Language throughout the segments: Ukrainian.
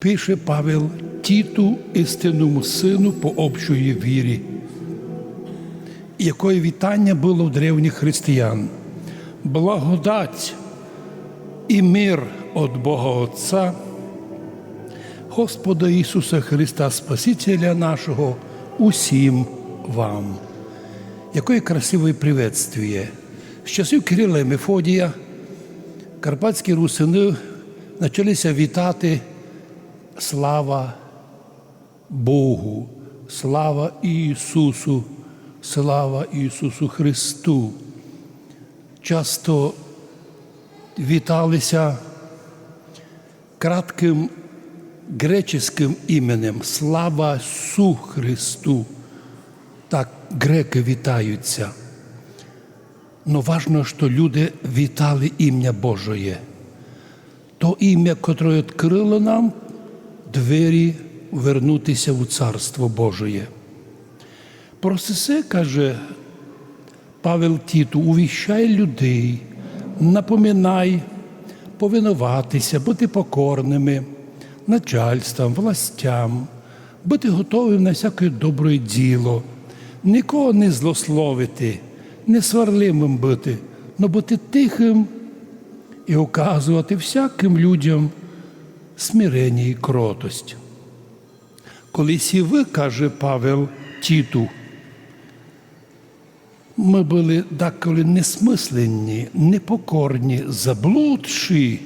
Пише Павел Тіту, істинному сину по общої вірі, якої вітання було в древніх християн. Благодать і мир від Бога Отця, Господа Ісуса Христа, Спасителя нашого, усім вам. Якое красиве приветствие. З часів Кирила і Мефодія карпатські русини почалися вітати слава Богу, слава Ісусу, слава Ісусу Христу. Часто віталися кратким греческим іменем Слава Су Христу. Так греки вітаються. Но важно, що люди вітали ім'я Божоє. То ім'я, котре відкрило нам двері вернутися у Царство Божоє. Про це каже Павел Тіту, увіщай людей, напоминай, повинуватися, бути покорними начальствам, властям, бути готовим на всяке добре діло, нікого не злословити, не сварливим бути, але бути тихим і оказувати всяким людям смирення і кротость. Колись і ви, каже Павел Тіту, ми були деколи несмислені, непокорні, заблудші,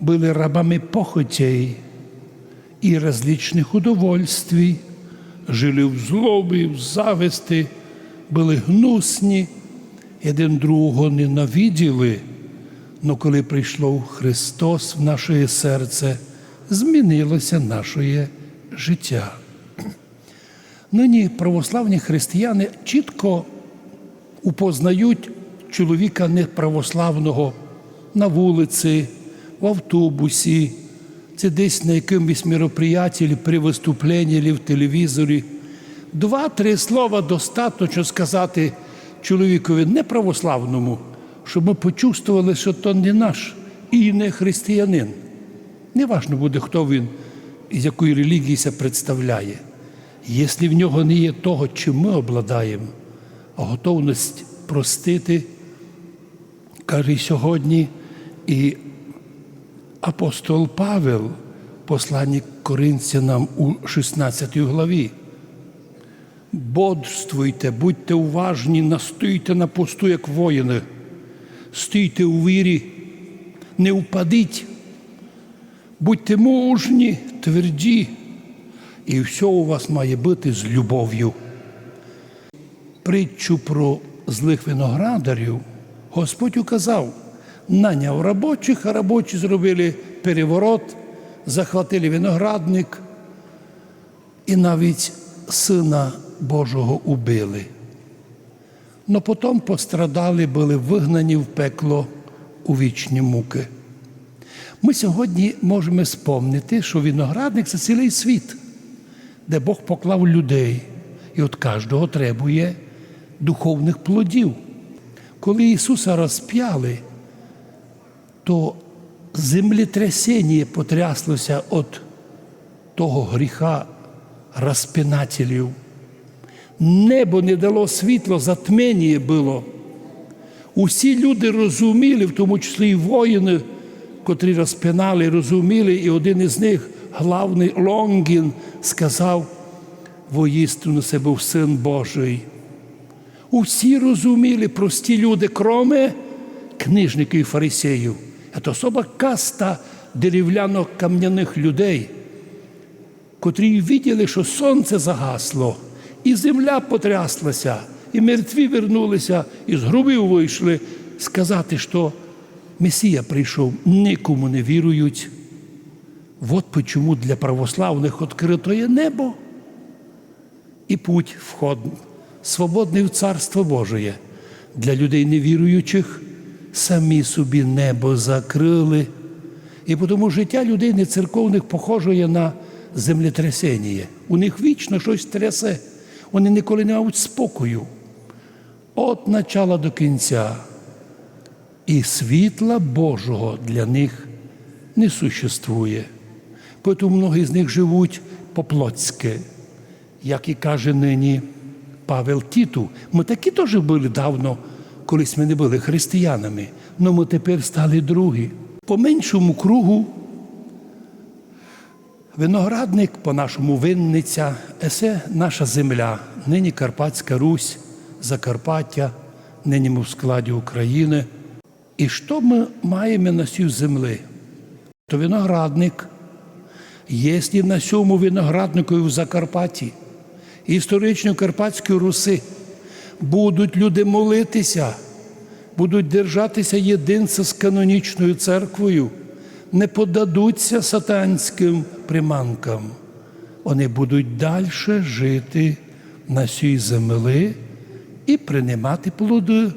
були рабами похотей і различних удовольствий, жили в злобі, в зависти, були гнусні, один другого ненавиділи. Но коли прийшло Христос в наше серце, змінилося наше життя. Нині православні християни чітко упознають чоловіка неправославного на вулиці, в автобусі, це десь на якомусь мероприятии, при виступленні, чи в телевізорі. Два-три слова достатньо сказати чоловікові неправославному, щоб ми почувствували, що то не наш і не християнин. Неважно буде, хто він з якої релігії се представляє. Якщо в нього не є того, чим ми обладаємо, а готовність простити, каже сьогодні і апостол Павел, посланник Коринцянам у 16 главі. Бодрствуйте, будьте уважні, настоюйте на посту, як воїни, стійте у вірі, не впадіть, будьте мужні, тверді, і все у вас має бути з любов'ю. Притчу про злих виноградарів Господь указав, наняв робочих, а робочі зробили переворот, захватили виноградник і навіть сина Божого убили. Но потім пострадали, були вигнані в пекло у вічні муки. Ми сьогодні можемо спомнити, що виноградник це цілий світ, де Бог поклав людей і від кожного требує духовних плодів. Коли Ісуса розп'яли, то землетрясіння потряслося від того гріха розпинателів. Небо не дало світло, затмення було. Усі люди розуміли, в тому числі і воїни, котрі розпинали, розуміли, і один із них, главний Лонгін, сказав, воїстину це був син Божий. Усі розуміли, прості люди, кроме книжників і фарисеїв. Це особа каста деревляно-кам'яних людей, котрі виділи, що сонце загасло, і земля потряслася, і мертві вернулися, і з грубів вийшли сказати, що Месія прийшов, нікому не вірують. От почому для православних відкрито є небо і путь вход, свободний в Царство Божє. Для людей невіруючих самі собі небо закрили. І тому життя людей нецерковних похоже на землетрясення. У них вічно щось трясе. Вони ніколи не мають спокою. От начала до кінця. І світла Божого для них не существує. Тому многі з них живуть по-плотськи, як і каже нині Павел Тіту. Ми такі теж були давно, колись ми не були християнами, але ми тепер стали другі. По меншому кругу виноградник, по-нашому винниця, есе наша земля, нині Карпатська Русь, Закарпаття, нині ми в складі України. І що ми маємо на цій землі? То виноградник. Якщо на цьому винограднику в Закарпатті, історичної Карпатської Руси, будуть люди молитися, будуть держатися єдинця з канонічною церквою, не подадуться сатанським приманкам, вони будуть далі жити на цій землі і приймати плоди,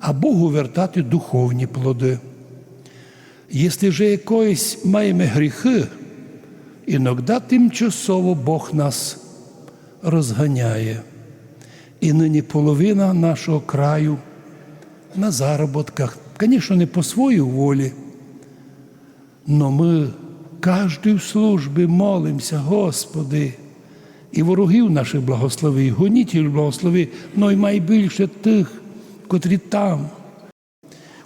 а Богу вертати духовні плоди. Якщо вже якоїсь маємо гріхи, іноді тимчасово Бог нас розганяє. І нині половина нашого краю на заробітках, звісно, не по своїй волі, але ми кожен в службі молимося, Господи, і ворогів наших благослови, і гонітелів благослови, но й найбільше тих, котрі там,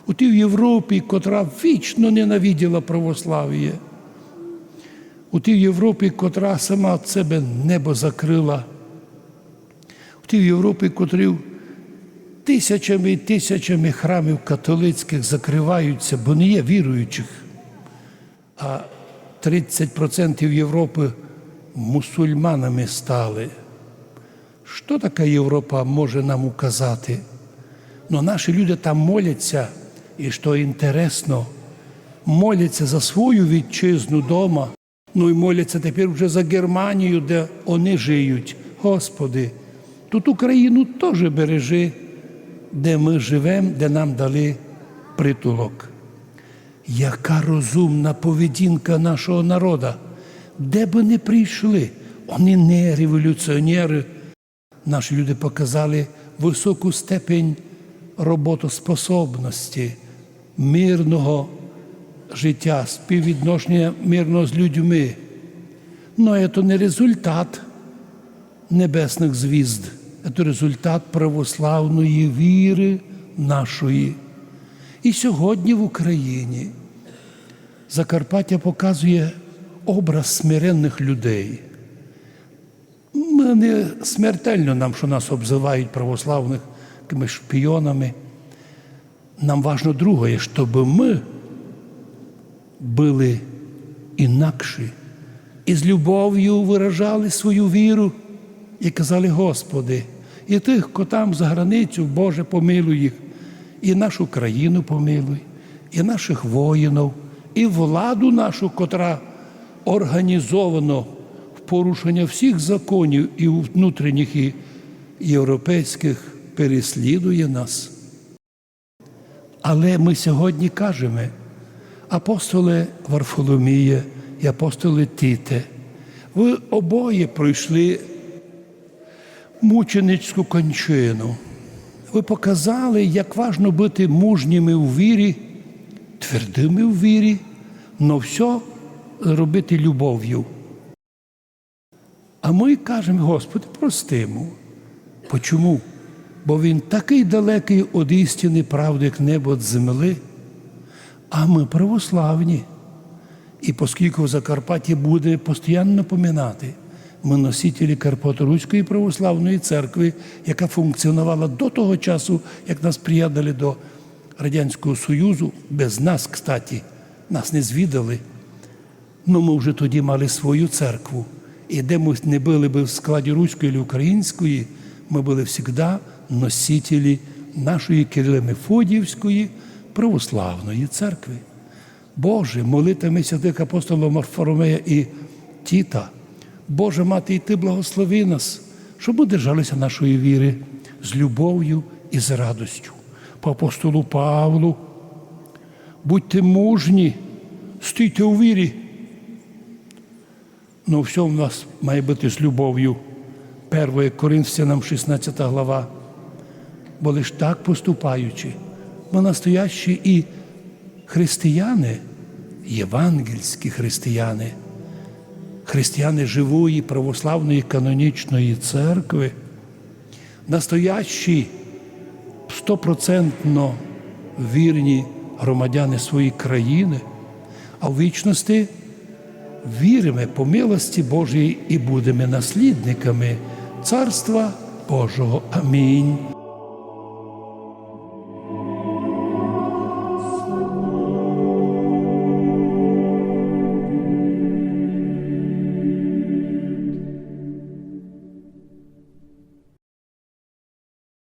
у тій Європі, котра вічно ненавиділа православ'я, у тій Європі, котра сама від себе небо закрила, у тій Європі, котрі тисячами і тисячами храмів католицьких закриваються, бо не є віруючих, а 30% Європи мусульманами стали. Що така Європа може нам указати? Но наші люди там моляться, і що інтересно, моляться за свою вітчизну дома, ну і моляться тепер вже за Германію, де вони жиють. Господи, тут Україну теж бережи, де ми живемо, де нам дали притулок. Яка розумна поведінка нашого народу, де би не прийшли, вони не революціонери. Наші люди показали високу степень роботоспособності, мирного життя, співвідношення мирного з людьми. Но це не результат небесних звізд, це результат православної віри нашої. І сьогодні в Україні Закарпаття показує образ смиренних людей. Не смертельно нам, що нас обзивають православних шпіонами. Нам важно друге, щоб ми були інакші і з любов'ю виражали свою віру і казали, Господи, і тих, хто там за границю, Боже, помилуй їх, і нашу країну помилуй, і наших воїнів, і владу нашу, котра організовано в порушення всіх законів і внутрішніх, і європейських переслідує нас. Але ми сьогодні кажемо, апостоле Варфоломія і апостоле Тіте, ви обоє пройшли мученицьку кончину. Ви показали, як важно бути мужніми у вірі, твердими у вірі, але все робити любов'ю. А ми кажемо, Господи, простимо. Почому? Бо Він такий далекий від істини, правди, як небо від земли, а ми православні. І оскільки в Закарпатті буде постійно напоминати, ми носителі Карпаторуської православної церкви, яка функціонувала до того часу, як нас приєднали до Радянського Союзу, без нас, кстати, нас не звідали. Ну ми вже тоді мали свою церкву. І де ми не були б в складі руської чи української, ми були завжди носителі нашої Кирило-Мефодіївської православної церкви. Боже, молитами святих апостолів Марфаромея і Тіта, Боже мати, і Ти благослови нас, щоб ми держалися нашої віри з любов'ю і з радостю. По апостолу Павлу, будьте мужні, стійте у вірі. Ну, все в нас має бути з любов'ю. 1 Коринфянам 16 глава. Бо лиш так поступаючи, ми настоящі і християни, євангельські християни, християни живої православної канонічної церкви, настоящі стопроцентно вірні громадяни своєї країни, а в вічності віримо по милості Божій і будемо наслідниками Царства Божого. Амінь.